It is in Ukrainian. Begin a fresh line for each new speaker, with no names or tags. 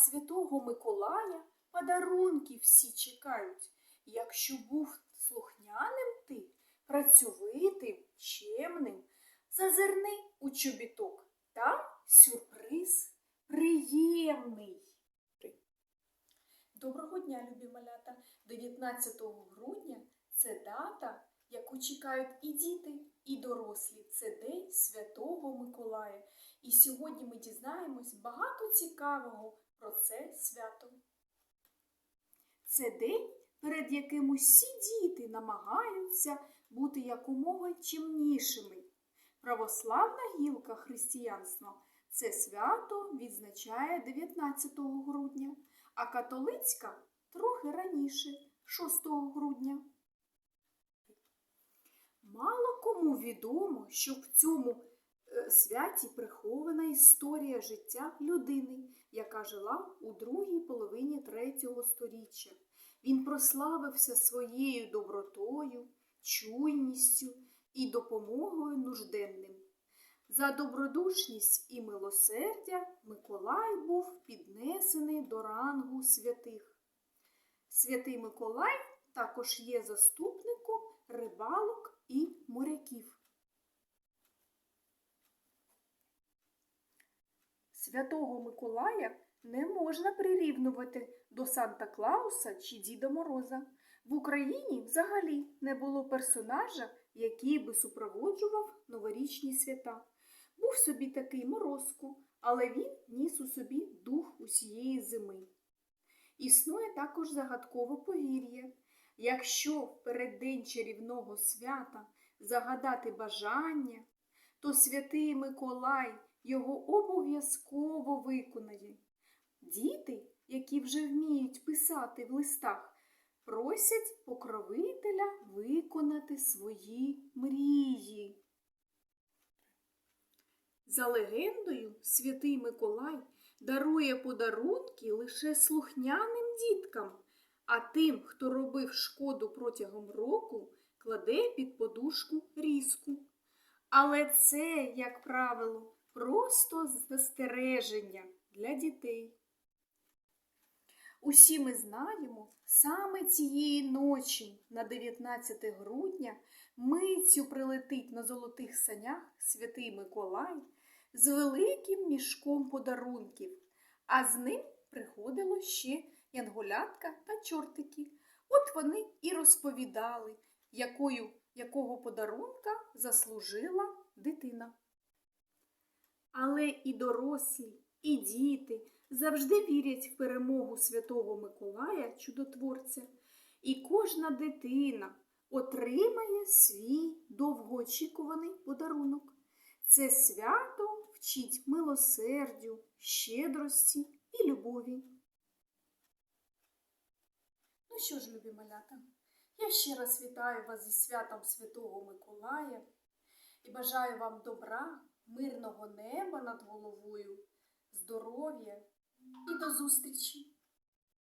Святого Миколая подарунки всі чекають. Якщо був слухняним ти, працьовитим, чемним, зазирни у чобіток, там сюрприз приємний. Доброго дня, любі малята! 19 грудня це дата, яку чекають і діти, і дорослі. Це День Святого Миколая. І сьогодні ми дізнаємось багато цікавого про це свято. Це день, перед яким усі діти намагаються бути якомога чимнішими. Православна гілка християнства це свято відзначає 19 грудня, а католицька трохи раніше, 6 грудня. Мало кому відомо, що в цьому святі прихована історія життя людини, яка жила у другій половині третього сторіччя. Він прославився своєю добротою, чуйністю і допомогою нужденним. За добродушність і милосердя Миколай був піднесений до рангу святих. Святий Миколай також є заступником рибалок і моряків. Святого Миколая не можна прирівнювати до Санта Клауса чи Діда Мороза. В Україні взагалі не було персонажа, який би супроводжував новорічні свята. Був собі такий морозку, але він ніс у собі дух усієї зими. Існує також загадкове повір'я. Якщо в переддень чарівного свята загадати бажання, то святий Миколай його обов'язково виконає. Діти, які вже вміють писати в листах, просять покровителя виконати свої мрії. За легендою, святий Миколай дарує подарунки лише слухняним діткам, а тим, хто робив шкоду протягом року, кладе під подушку різку. Але це, як правило, просто застереження для дітей. Усі ми знаємо, саме цієї ночі, на 19 грудня, митцю прилетить на золотих санях святий Миколай з великим мішком подарунків, а з ним приходило ще янголятка та чортики. От вони і розповідали, якою, якого подарунка заслужила дитина. Але і дорослі, і діти завжди вірять в перемогу Святого Миколая Чудотворця, і кожна дитина отримає свій довгоочікуваний подарунок. Це свято вчить милосердю, щедрості і любові. Ну що ж, любі малята, я ще раз вітаю вас зі святом Святого Миколая і бажаю вам добра, мирного неба над головою, здоров'я і до зустрічі!